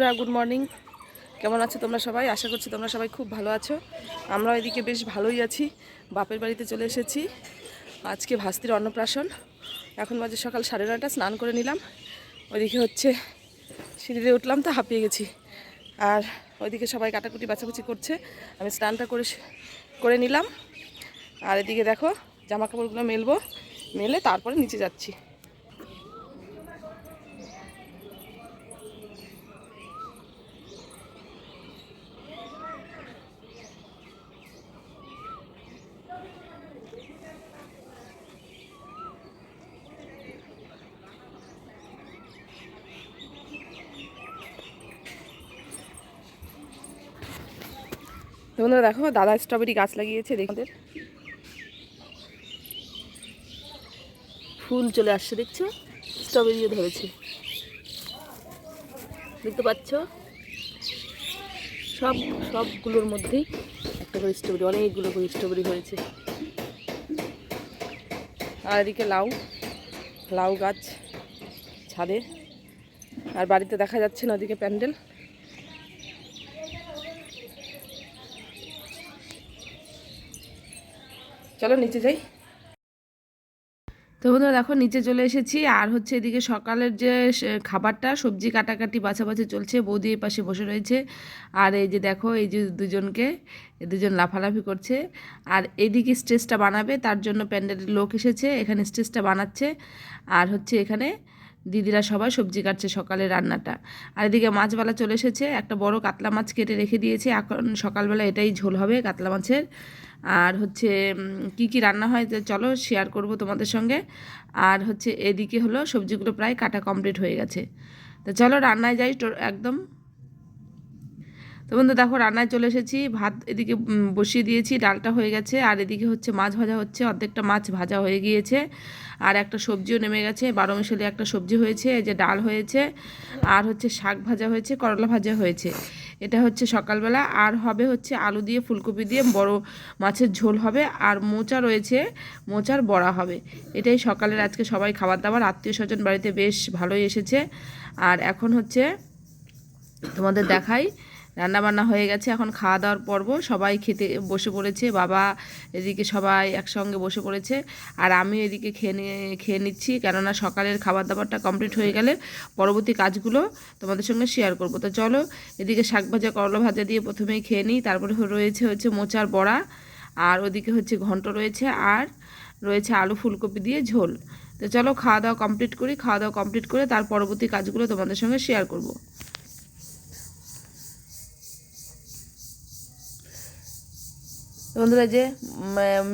বন্ধুরা good morning কেমন আছো তোমরা সবাই? আশা করছি তোমরা সবাই খুব ভালো আছো। আমরা এদিকে বেশ ভালোই আছি। বাপের বাড়িতে চলে এসেছি। আজকে ভাস্তির অন্নপ্রাশন। এখন বাজে সকাল সাড়ে নয়টা, স্নান করে নিলাম। ওইদিকে হচ্ছে সিঁড়িতে উঠলাম তো হাঁপিয়ে গেছি। আর ওইদিকে সবাই কাটাকুটি বাছাবাছি করছে। আমি স্নানটা করে করে নিলাম। আর এদিকে দেখো জামা কাপড়গুলো মেলবো। মেলে তারপরে নিচে যাচ্ছি। বন্ধুরা দেখো, দাদা স্ট্রবেরি গাছ লাগিয়েছে দেখদের ফুল চলে আসছে, দেখছ? স্ট্রবেরিও ধরেছে। দেখতে পাচ্ছ? সব, সবগুলোর মধ্যেই একটা করে স্ট্রবেরি অনেকগুলো করে স্ট্রবেরি হয়েছে। আর এদিকে লাউ লাউ গাছ ছাদে। আর বাড়িতে দেখা যাচ্ছে না ওদিকে প্যান্ডেল। চলো নিচে যাই। তো বন্ধুরা দেখো, নিচে চলে এসেছি। আর হচ্ছে এদিকে সকালের যে খাবারটা, সবজি কাটাকাটি বাছাবাছি চলছে, বৌদি এই পাশে বসে রয়েছে। আর এই যে দেখো, এই যে দুজনকে দুজন লাফালাফি করছে। আর এদিকে স্টেজটা বানাবে, তার জন্য প্যান্ডেলের লোক এসেছে, এখানে স্টেজটা বানাচ্ছে। আর হচ্ছে এখানে দিদিরা সবাই সবজি কাটছে সকালে রান্নাটা। আর এদিকে মাছবালা চলে এসেছে, একটা বড় কাতলা মাছ কেটে রেখে দিয়েছে। এখন সকালবেলা এটাই ঝোল হবে কাতলা মাছের। আর হচ্ছে কি কি রান্না হয় চলো শেয়ার করব তোমাদের সঙ্গে। আর হচ্ছে এদিকে হলো সবজিগুলো প্রায় কাটা কমপ্লিট হয়ে গেছে। তো চলো রান্নায় যাই একদম। তো বন্ধু, দেখো, রান্নায় চলে এসেছি। ভাত এদিকে বসিয়ে দিয়েছি, ডালটা হয়ে গেছে। আর এদিকে হচ্ছে মাছ ভাজা হচ্ছে, অর্ধেকটা মাছ ভাজা হয়ে গিয়েছে। আর একটা সবজিও নেমে গেছে, বারো মিশালি একটা সবজি হয়েছে, এই যে ডাল হয়েছে। আর হচ্ছে শাক ভাজা হয়েছে, করলা ভাজা হয়েছে। এটা হচ্ছে সকালবেলা। আর হবে হচ্ছে আলু দিয়ে, ফুলকপি দিয়ে, বড় মাছের ঝোল হবে। আর মোচা রয়েছে, মোচার বড়া হবে। এটাই সকালের আজকে সবাই খাবার দাবার আত্মীয় স্বজন বাড়িতে বেশ ভালোই এসেছে। আর এখন হচ্ছে তোমাদের দেখাই রান্না বান্না হয়ে গেছে, এখন খাওয়া দাওয়ার পর্ব। সবাই খেতে বসে পড়েছে, বাবা এদিকে সবাই একসঙ্গে বসে পড়েছে। আর আমি এদিকে খেয়ে নিয়ে খেয়ে নিচ্ছি, কেননা সকালের খাবার দাবারটা কমপ্লিট হয়ে গেলে পরবর্তী কাজগুলো তোমাদের সঙ্গে শেয়ার করব। তো চলো, এদিকে শাক ভাজা, করলা ভাজা দিয়ে প্রথমেই খেয়ে নিই। তারপরে রয়েছে হচ্ছে মোচার বড়া, আর ওদিকে হচ্ছে ঘন্ট রয়েছে, আর রয়েছে আলু ফুলকপি দিয়ে ঝোল। তো চলো খাওয়া দাওয়া কমপ্লিট করি খাওয়া দাওয়া কমপ্লিট করে তার পরবর্তী কাজগুলো তোমাদের সঙ্গে শেয়ার করব। বন্ধুরা যে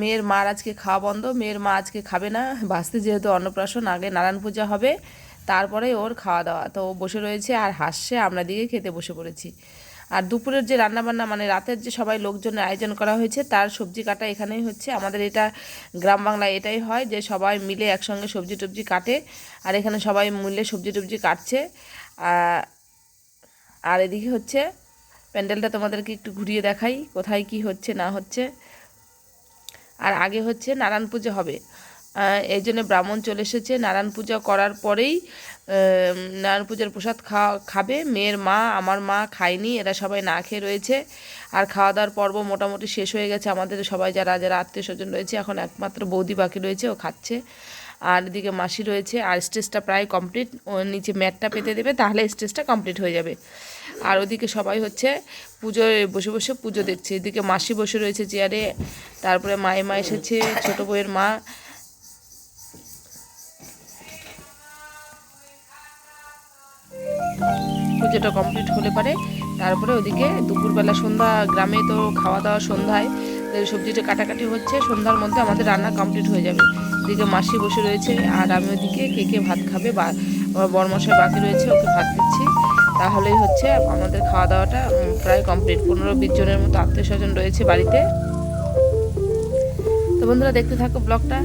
মেয়ের মার আজকে খাওয়া বন্ধ, মেয়ের মা আজকে খাবে না। বাঁচতে যেহেতু অন্নপ্রাশন, আগে নারায়ণ পূজা হবে, তারপরে ওর খাওয়া দাওয়া। তো ও বসে রয়েছে আর হাসছে, আমরা দিকে খেতে বসে পড়েছি। আর দুপুরের যে রান্নাবান্না মানে রাতের যে সবাই লোকজনের আয়োজন করা হয়েছে, তার সবজি কাটা এখানেই হচ্ছে। আমাদের এটা গ্রাম বাংলায় এটাই হয় যে, সবাই মিলে একসঙ্গে সবজি টবজি কাটে, আর এখানে সবাই মিলে সবজি টবজি কাটছে। আর আর এদিকে হচ্ছে প্যান্ডেলটা তোমাদেরকে একটু ঘুরিয়ে দেখাই, কোথায় কি হচ্ছে, না হচ্ছে। আর আগে হচ্ছে নারায়ণ পুজো হবে। এই জন্য ব্রাহ্মণ চলে এসেছে। নারায়ণ পূজা করার পরেই নারায়ণ পূজার প্রসাদ খাওয়া, খাবে। মেয়ের মা, আমার মা, খায়নি, এরা সবাই না খেয়ে রয়েছে। আর খাওয়া দাওয়ার পর্ব মোটামুটি শেষ হয়ে গেছে। আমাদের সবাই যারা যারা আত্মীয় স্বজন রয়েছে, এখন একমাত্র বৌদি বাকি রয়েছে, ও খাচ্ছে। আর এদিকে মাসি রয়েছে। আর স্টেজটা প্রায় কমপ্লিট ও নিচে ম্যাটটা পেতে দেবে, তাহলে স্টেজটা কমপ্লিট হয়ে যাবে। আর ওদিকে সবাই হচ্ছে পুজোয় বসে বসে পুজো দেখছে। এদিকে মাসি বসে রয়েছে চেয়ারে তারপরে মায়ে মা এসেছে, ছোট বউয়ের মা। পুজোটা কমপ্লিট হলে পারে তারপরে ওদিকে দুপুরবেলা সন্ধ্যা, গ্রামে তো খাওয়া দাওয়া সন্ধ্যায় সবজিটা কাটাকাটি হচ্ছে, সন্ধ্যার মধ্যে আমাদের রান্না কমপ্লিট হয়ে যাবে। এদিকে মাসি বসে রয়েছে, আর আমি ওদিকে কে কে ভাত খাবে বা আমার বরমশাই বাকি রয়েছে, ওকে ভাত দিচ্ছি। তাহলেই হচ্ছে আমাদের খাওয়া দাওয়াটা প্রায় কমপ্লিট পনেরো বিশ জনের মতো আত্মীয় স্বজন রয়েছে বাড়িতে। তো বন্ধুরা দেখতে থাকো ব্লগটা।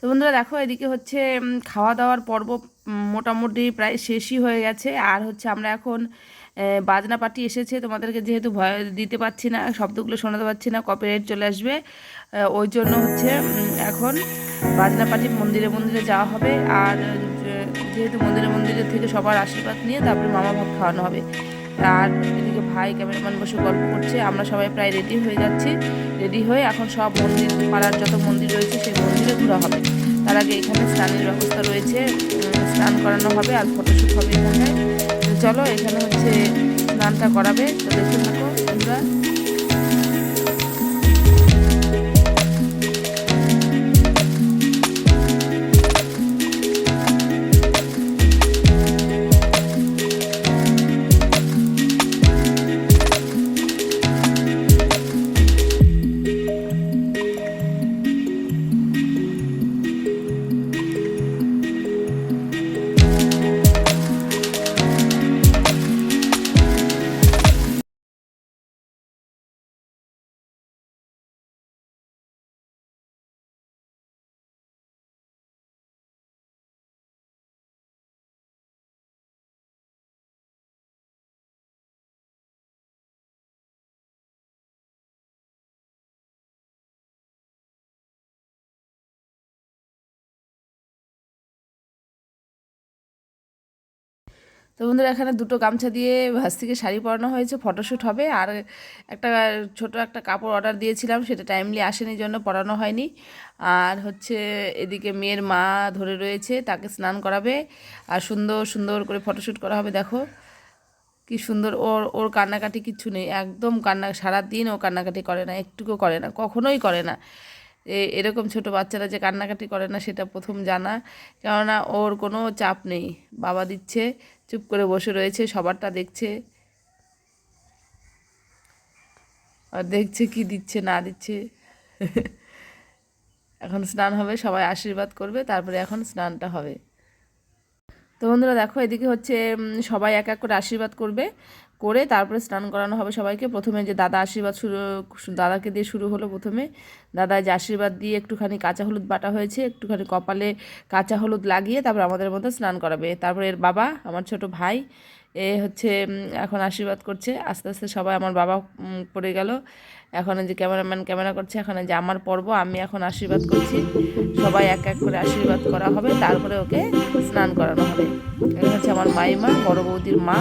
তো বন্ধুরা দেখো, এদিকে হচ্ছে খাওয়া দাওয়ার পর্ব মোটামুটি প্রায় শেষই হয়ে গেছে। আর হচ্ছে আমরা এখন বাজনা পার্টি এসেছে। তোমাদেরকে যেহেতু ভয় দিতে পারছি না, শব্দগুলো শোনাতে পারছি না কপিরাইট চলে আসবে। ওই জন্য হচ্ছে এখন বাজনা পার্টি মন্দিরে মন্দিরে যাওয়া হবে। আর যেহেতু মন্দিরে মন্দিরে থেকে সবার আশীর্বাদ নিয়ে তারপরে মামা ভাত খাওয়ানো হবে। আর এদিকে ভাই ক্যামেরাম্যান বসে গল্প করছে। আমরা সবাই প্রায় রেডি হয়ে যাচ্ছি। রেডি হয়ে এখন সব মন্দির, পাড়ার যত মন্দির রয়েছে সেই মন্দিরে ঘোরা হবে। তার আগে এখানে স্নানের ব্যবস্থা রয়েছে। স্নান করানো হবে আর ফটোশ্যুট হবে এখানে চলো এখানে হচ্ছে স্নানটা করাবে। তো দেখতে থাকো তোমরা। তো বন্ধুরা, এখানে দুটো গামছা দিয়ে ভাস থেকে শাড়ি পরানো হয়েছে ফটোশ্যুট হবে। আর একটা ছোট একটা কাপড় অর্ডার দিয়েছিলাম, সেটা টাইমলি আসেনি জন্য পরানো হয়নি। আর হচ্ছে এদিকে মেয়ের মা ধরে রয়েছে, তাকে স্নান করাবে। আর সুন্দর সুন্দর করে ফটোশ্যুট করা হবে, দেখো। কি সুন্দর, ওর ওর কান্নাকাটি কিচ্ছু নেই। একদম কান্না, সারাদিন ও কান্নাকাটি করে না, একটুকু করে না, কখনোই করে না। এ- এরকম ছোট বাচ্চারা যে কান্নাকাটি করে না, সেটা প্রথম জানা। কেননা ওর কোনো চাপ নেই। বাবা দিচ্ছে চুপ করে বসে রয়েছে, সবারটা দেখছে। আর দেখছে কি দিচ্ছে, না দিচ্ছে। এখন স্নান হবে, সবাই আশীর্বাদ করবে, তারপরে এখন স্নানটা হবে। তো বন্ধুরা দেখো, এদিকে হচ্ছে সবাই এক এক করে আশীর্বাদ করবে। করে তারপরে স্নান করানো হবে সবাইকে। প্রথমে যে দাদা আশীর্বাদ শুরু, দাদাকে দিয়ে শুরু হলো প্রথমে। দাদা যে আশীর্বাদ দিয়ে একটুখানি কাঁচা হলুদ বাটা হয়েছে, একটুখানি কপালে কাঁচা হলুদ লাগিয়ে তারপর আমাদের মধ্যে স্নান করাবে। তারপরে এর বাবা, আমার ছোট ভাই এ হচ্ছে এখন আশীর্বাদ করছে। আস্তে আস্তে সবাই আমার বাবা পড়ে গেল। এখন যে ক্যামেরাম্যান ক্যামেরা করছে, এখন যে আমার পর্ব, আমি এখন আশীর্বাদ করছি। সবাই এক এক করে আশীর্বাদ করা হবে, তারপরে ওকে স্নান করানো হবে। এটা হচ্ছে আমার মাইমা, বড় বৌদির মা,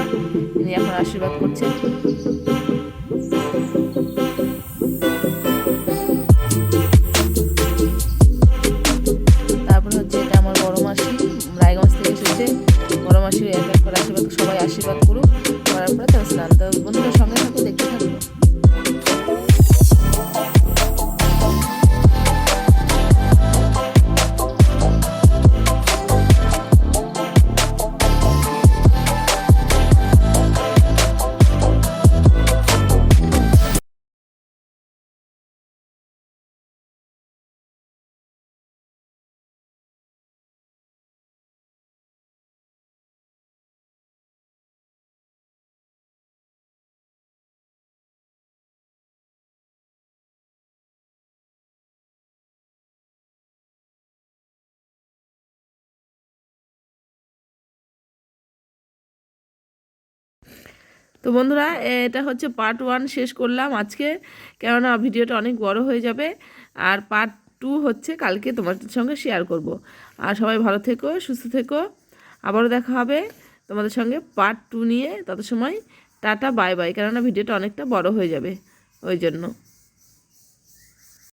তিনি এখন আশীর্বাদ করছেন। তো বন্ধুরা এটা হচ্ছে পার্ট ওয়ান শেষ করলাম আজকে। কেননা ভিডিওটা অনেক বড় হয়ে যাবে। আর পার্ট টু হচ্ছে কালকে তোমাদের সঙ্গে শেয়ার করব। আর সবাই ভালো থেকো, সুস্থ থেকো। আবারও দেখা হবে তোমাদের সঙ্গে পার্ট টু নিয়ে। তত সময় টাটা বাই বাই কেননা ভিডিওটা অনেকটা বড় হয়ে যাবে ওই জন্য।